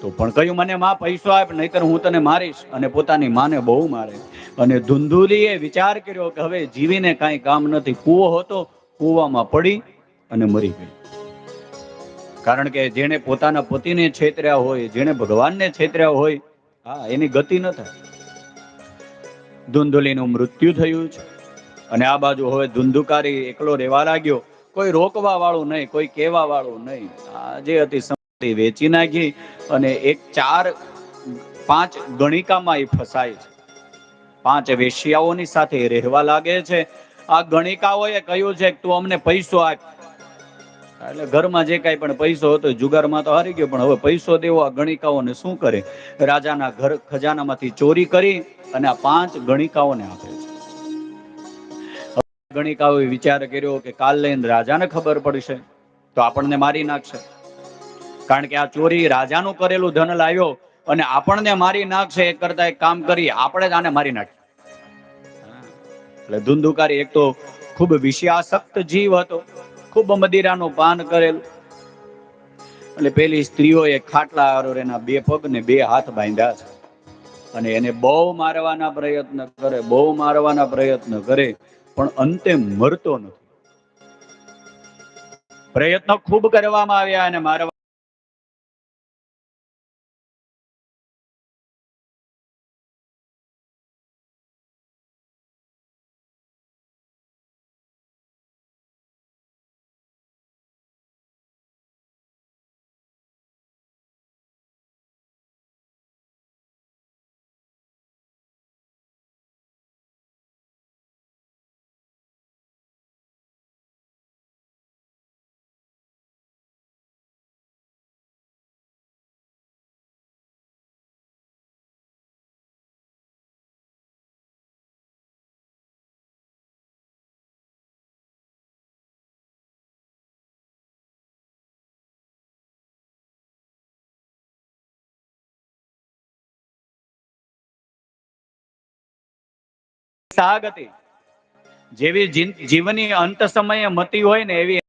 તો પણ કહ્યું, મને માં પૈસો આપ, નહીતર હું તને મારીશ. અને પોતાની માને બહુ મારે. અને ધુંધુલીએ વિચાર કર્યો કે હવે જીવીને કાંઈ કામ નથી. કૂવો હતો, કૂવામાં પડી અને મરી ગઈ. કારણ કે જેણે પોતાના પતિને છેતર્યા હોય, જેણે ભગવાનને છેતર્યા હોય, હા, એની ગતિ ન થાય. ધુંધુલીનું મૃત્યુ થયું છે. અને આ બાજુ હવે ધુંધુકારી એકલો રહેવા લાગ્યો. કોઈ રોકવા વાળું નહીં, કોઈ કહેવા વાળું નહીં. આ જે સંપત્તિ વેચી નાખી અને એક ચાર, પાંચ ગણિકામાં એ ફસાય છે. પાંચ વેશ્યાઓની સાથે રહેવા લાગે છે. આ ગણિકાઓએ કહ્યું છે તું અમને પૈસો આપ. એટલે ઘરમાં જે કાંઈ પણ પૈસો હતો જુગારમાં તો હારી ગયો, પણ હવે પૈસો દેવો આ ગણિકાઓને શું કરે? રાજાના ઘર ખજાનામાંથી ચોરી કરી અને આ પાંચ ગણિકાઓને આપે છે. ગણિકાઓએ વિચાર કર્યો કે કાલ લઈને રાજાને ખબર પડશે, તો આપણને મારી નાખશે. કારણ કે આ ચોરી રાજાનું કરેલું ધન લાવ્યો અને આપણને મારી નાખશે એ કરતા એક કામ કરી આપણે જ આને મારી નાખીએ. એટલે ધુંધુકારી એક તો ખૂબ વિષયાસક્ત જીવ હતો. ખૂબ મદિરાનું પાન કરેલું. એટલે પેલી સ્ત્રીઓએ ખાટલા આરોર એના બે પગ ને બે હાથ બાંધ્યા છે. અને એને બહુ મારવાના પ્રયત્ન કરે, બહુ મારવાના પ્રયત્ન કરે, પણ અંતે મરતો નથી. પ્રયત્ન ખૂબ કરવામાં આવ્યા અને મારવા સાગ હતી જેવી જીવનની અંત સમયે મતી હોય ને એવી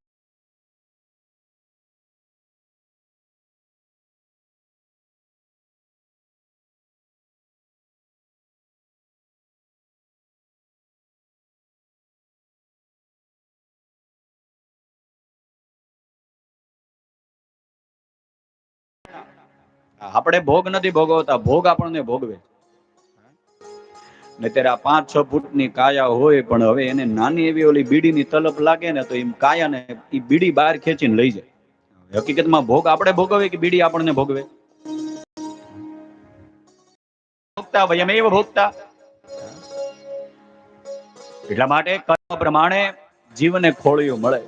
આપણે ભોગ નથી ભોગવતા, ભોગ આપણને ભોગવે. ત્યારે આ પાંચ છ ફૂટની કાયા હોય, પણ હવે એને નાની એવી ઓલી બીડીની તલપ લાગે ને તો એમ કાયાને એ બીડી બહાર ખેંચીને લઈ જાય. હકીકતમાં ભોગ આપણે ભોગવે કે બીડી આપણને ભોગવે? ભોગતા વયમેવ ભોગતા. એટલા માટે કર્મ પ્રમાણે જીવને ખોળિયું મળે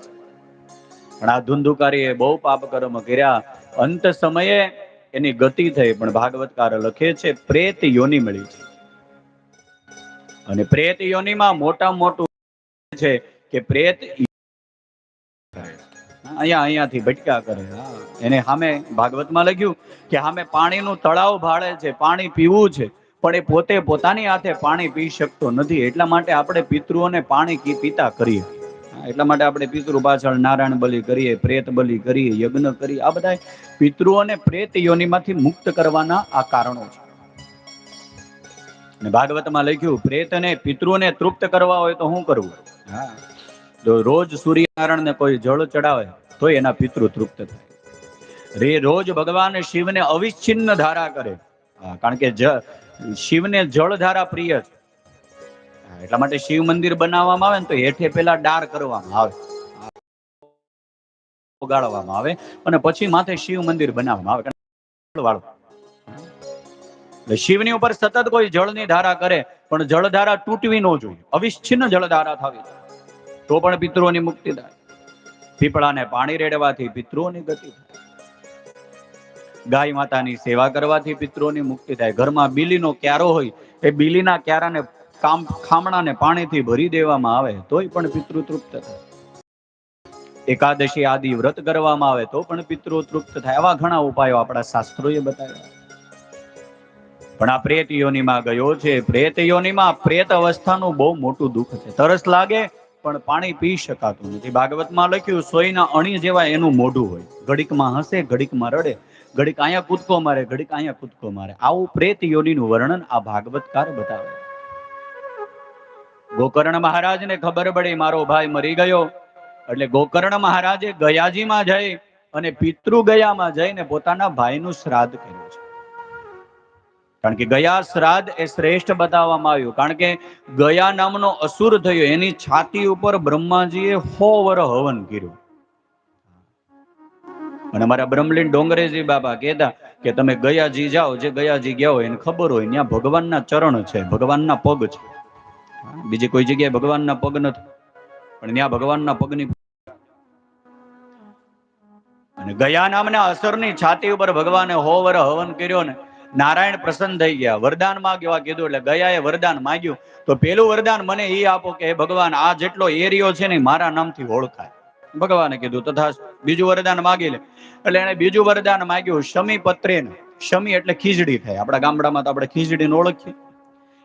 પણ આ ધુંધુકારીએ બહુ પાપ કર્મ કર્યા. અંત સમયે એની ગતિ થઈ, પણ ભાગવતકાર લખે છે, પ્રેત યોની મળી છે. અને પ્રેત યોનિમાં મોટા મોટું છે કે પ્રેત અહીંયા અહીંયાથી ભટકા કરે. એને સામે ભાગવતમાં લખ્યું કે સામે પાણીનું તળાવ ભાળે છે, પાણી પીવું છે, પણ એ પોતે પોતાની હાથે પાણી પી શકતો નથી. એટલા માટે આપણે પિતૃઓને પાણી પીતા કરીએ. એટલા માટે આપણે પિતૃ પાછળ નારાયણ બલિ કરીએ, પ્રેત બલિ કરીએ, યજ્ઞ કરીએ. આ બધા પિતૃઓને પ્રેત યોનિમાંથી મુક્ત કરવાના આ કારણો છે. અને ભાગવતમાં લખ્યું પ્રેતને પિતૃને તૃપ્ત કરવા હોય તો શું કરવું હા. જો રોજ સૂર્યનારાયણને કોઈ જળ ચડાવે તો એના પિતૃ તૃપ્ત થાય. રે રોજ ભગવાન શિવને અવિચ્છિન્ન ધારા કરે. કારણ કે શિવને જળ ધારા પ્રિય છે. એટલા માટે શિવ મંદિર બનાવવામાં આવે ને તો હેઠે પેલા ડાર કરવામાં આવે. ઉગાડવામાં આવે અને પછી માથે શિવ મંદિર બનાવવામાં આવે. એટલે શિવની ઉપર સતત કોઈ જળની ધારા કરે, પણ જળધારા તૂટવી ન જોઈએ. અવિચ્છિન્ન જળધારા થવી જોઈએ. તો પણ પિતૃઓની મુક્તિ થાય. પીપળાને પાણી રેડવાથી પિતૃઓની ગતિ થાય. ગાય માતાની સેવા કરવાથી પિતૃઓની મુક્તિ થાય. ઘરમાં બીલીનો ક્યારો હોય, એ બીલીના ક્યારાને કામ, ખામણાને પાણીથી ભરી દેવામાં આવે, તોય પણ પિતૃ તૃપ્ત થાય. એકાદશી આદિ વ્રત કરવામાં આવે, તો પણ પિતૃ તૃપ્ત થાય. આવા ઘણા ઉપાયો આપણા શાસ્ત્રોએ બતાવ્યા. પણ આ પ્રેત યોનીમાં ગયો છે. પ્રેત યોનીમાં પ્રેત અવસ્થાનું બહુ મોટું દુઃખ છે. તરસ લાગે, પણ પાણી પી શકાતું નથી. ભાગવતમાં લખ્યું, સોયના અણી જેવા એનું મોઢું હોય. ઘડીકમાં હસે, ઘડીકમાં રડે. ઘડીક અહીંયા કૂદકો મારે, ઘડીક અહીંયા કૂદકો મારે. આવું પ્રેત યોનીનું વર્ણન આ ભાગવતકાર બતાવે ગોકર્ણ મહારાજને ખબર પડી, મારો ભાઈ મરી ગયો. એટલે ગોકર્ણ મહારાજે ગયાજીમાં જઈ અને પિતૃ ગયામાં જઈને પોતાના ભાઈનું શ્રાદ્ધ કર્યું છે. કારણ કે ગયા શ્રાદ્ધ એ શ્રેષ્ઠ બતાવવામાં આવ્યું. કારણ કે ગયા નામનો અસુર થયો. એની છાતી ઉપર બ્રહ્માજીએ હો વર હવન કર્યું. અને અમારા બ્રહ્મલીન ડોંગરેજી બાબા કહેતા કે તમે ગયાજી જાઓ, જે ગયાજી ગયા હોય એને ખબર હોય, ત્યાં ભગવાનના ચરણ છે, ભગવાનના પગ છે. બીજી કોઈ જગ્યાએ ભગવાનના પગ નથી. પણ ત્યાં ભગવાનના પગની અને ગયા નામના અસરની છાતી ઉપર ભગવાને હો વર હવન કર્યો ને નારાયણ પ્રસન્ન થઈ ગયા. વરદાન માંગ્યો કીધું એટલે ગયાએ વરદાન માંગ્યું. તો પેલું વરદાન મને એ આપો કે ભગવાન, આ જેટલો એરિયો છે ને, મારા નામથી ઓળખાય. ભગવાને કીધું, તથા બીજું વરદાન માગી લે. એટલે એને બીજું વરદાન માંગ્યું, શમી પત્રે શમી એટલે ખીજડી થાય. આપણા ગામડામાં તો આપણે ખીજડીને ઓળખીએ.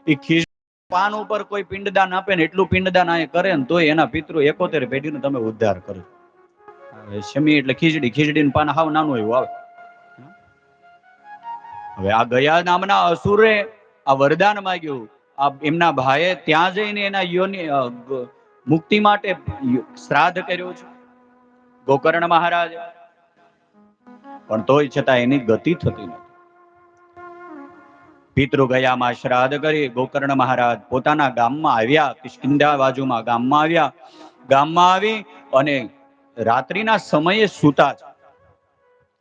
એ ખીજડી પાન ઉપર કોઈ પિંડદાન આપે ને, એટલું પિંડદાન આ કરે ને, તોય એના પિતૃ એકોતેર પેઢીનો તમે ઉદ્ધાર કરો. શમી એટલે ખીજડી. ખીજડીનું પાન હાવ નાનું એવું આવે. હવે આ ગયા નામના અસુરે આ વરદાન માંગ્યું. આ એમના ભાઈએ ત્યાં જઈને એના યોની મુક્તિ માટે શ્રાદ્ધ કર્યો છે. ગોકર્ણ મહારાજ. પણ તોય છતાં એની ગતિ થતી નથી. પિતૃ ગયામાં શ્રાદ્ધ કરી ગોકર્ણ મહારાજ પોતાના ગામમાં આવ્યા, કિષ્કિંધા બાજુમાં ગામમાં આવ્યા. ગામમાં આવી અને રાત્રિના સમયે સૂતા છે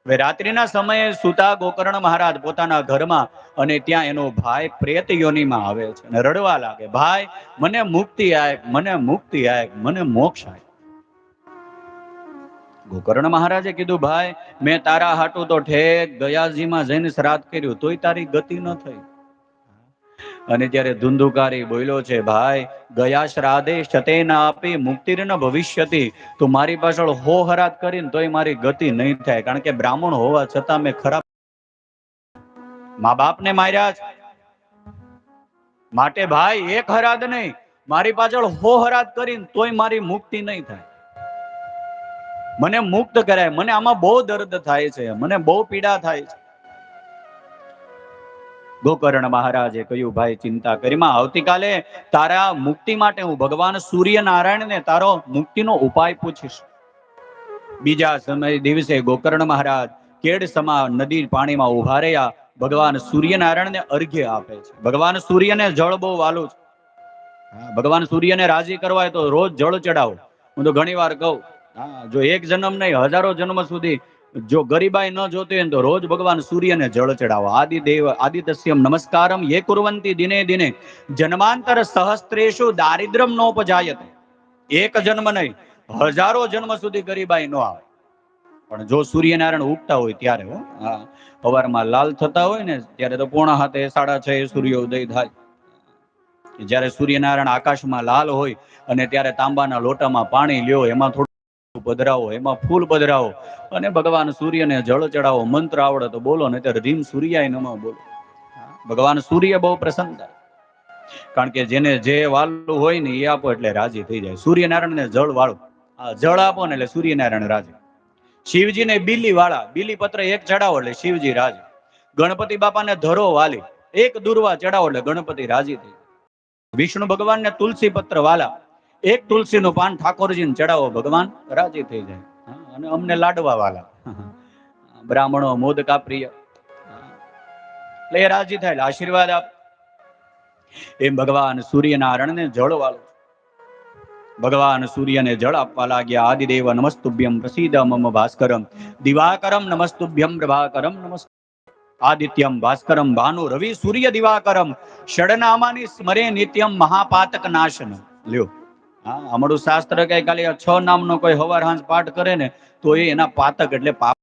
રાત્રિના સમયે સુતા ગોકર્ણ મહારાજ પોતાના ઘરમાં અને ત્યાં એનો ભાઈ પ્રેત યોનીમાં આવે છે અને રડવા લાગે, ભાઈ, મને મુક્તિ આય મને મુક્તિ આય મને મોક્ષ આય ગોકર્ણ મહારાજે કીધું, ભાઈ, મેં તારા હાટું તો ઠેક ગયાજીમાં જઈને શ્રાદ્ધ કર્યું, તોય તારી ગતિ ન થઈ. અને ત્યારે ધુંધુકારી બોલ્યો છે, ભાઈ ગયા શ્રાદ્ધે ના આપી મુક્તિ ન ભવિષ્યતી. તું મારી પાછળ હો હરાત કરીને તોય મારી ગતિ નહીં થાય, કારણ કે બ્રાહ્મણ હોવા છતાં મેં ખરાબ મા બાપને માર્યા માટે ભાઈ, એક હરાદ નહીં, મારી પાછળ હો હરાદ કરીને તોય મારી મુક્તિ નહીં થાય. મને મુક્ત કરાય, મને આમાં બહુ દર્દ થાય છે, મને બહુ પીડા થાય છે. ગોકર્ણ મહારાજે કહ્યું, ભાઈ, ચિંતા કરીમાં આવતીકાલે તારા મુક્તિ માટે હું ભગવાન સૂર્યનારાયણને તારો મુક્તિનો ઉપાય પૂછીશ. બીજા સમય દિવસે ગોકર્ણ મહારાજ કેડ સમા નદી પાણીમાં ઊભા રહ્યા. ભગવાન સૂર્યનારાયણને અર્ઘ્ય આપે છે. ભગવાન સૂર્યને જળ બહુ વાલું છે. ભગવાન સૂર્યને રાજી કરવા તો રોજ જળ ચડાવો. હું તો ઘણી વાર કહું જો એક જન્મ નહીં, હજારો જન્મ સુધી જો ગરીબાઈ ન જોતી હોય તો રોજ ભગવાન સૂર્યને જળ ચડાવો. આદિદેવ, આદિતસ્યમ નમસ્કારમ, યે કુરવંતી દિને દિને. જન્માંતર સહસ્ત્રેશુ દારિદ્રમ નોપજાયતે એક જન્મ નહીં, હજારો જન્મ સુધી ગરીબાઈ ન આવે. પણ જો સૂર્યનારાયણ ઉગતા હોય ત્યારે હો સવારમાં લાલ થતા હોય ને, ત્યારે તો પોણા હાથે સાડા છ સૂર્યોદય થાય. જ્યારે સૂર્યનારાયણ આકાશમાં લાલ હોય અને ત્યારે તાંબાના લોટામાં પાણી લ્યો, એમાં થોડું પધરાવો એમાં ફૂલ પધરાવો અને ભગવાન સૂર્યને જળ ચડાવો, મંત્ર આવડે તો બોલો ને ત્યારે રીમ સૂર્યાય નમઃ બોલો. ભગવાન સૂર્ય બહુ પ્રસન્ન થાય. કારણ કે જેને જે વાલું હોય ને એ આપો એટલે રાજી થઈ જાય. સૂર્યનારાયણને જળ વાળો. જળ આપો ને એટલે સૂર્યનારાયણ રાજી. શિવજીને બીલી વાળા, બીલી પત્ર એક ચડાવો એટલે શિવજી રાજી. ગણપતિ બાપાને ધરો વાલી, એક દુર્વા ચડાવો એટલે ગણપતિ રાજી થઈ. વિષ્ણુ ભગવાનને તુલસી પત્ર વાલા એક તુલસીનું પાન ઠાકોરજીને ચડાવો ભગવાન, રાજી થઈ જાય. અને અમને લાડવા વાલા. બ્રાહ્મણો મોદકા પ્રિય એટલે એ રાજી થાય આશીર્વાદ આપ. એમ ભગવાન સૂર્યનારાયણને જળ વાળો ભગવાન સૂર્યને જળ આપવા લાગ્યા. આદિદેવ નમસ્તુભ્યમ પ્રસીદ મમ ભાસ્કરમ. દિવાકરમ નમસ્તુભ્યમ પ્રભાકરમ નમસ્તુ આદિત્યમ ભાસ્કરમ ભાનુ રવિ સૂર્ય દિવાકરમ. ષડનામાની સ્મરે નિત્યમ મહાપાતક નાશન. લ્યો. હા, અમારું શાસ્ત્ર કઈ ખાલી છ નામનો કોઈ હવાર હાંસ પાઠ કરે ને, તો એ એના પાતક એટલે પાપ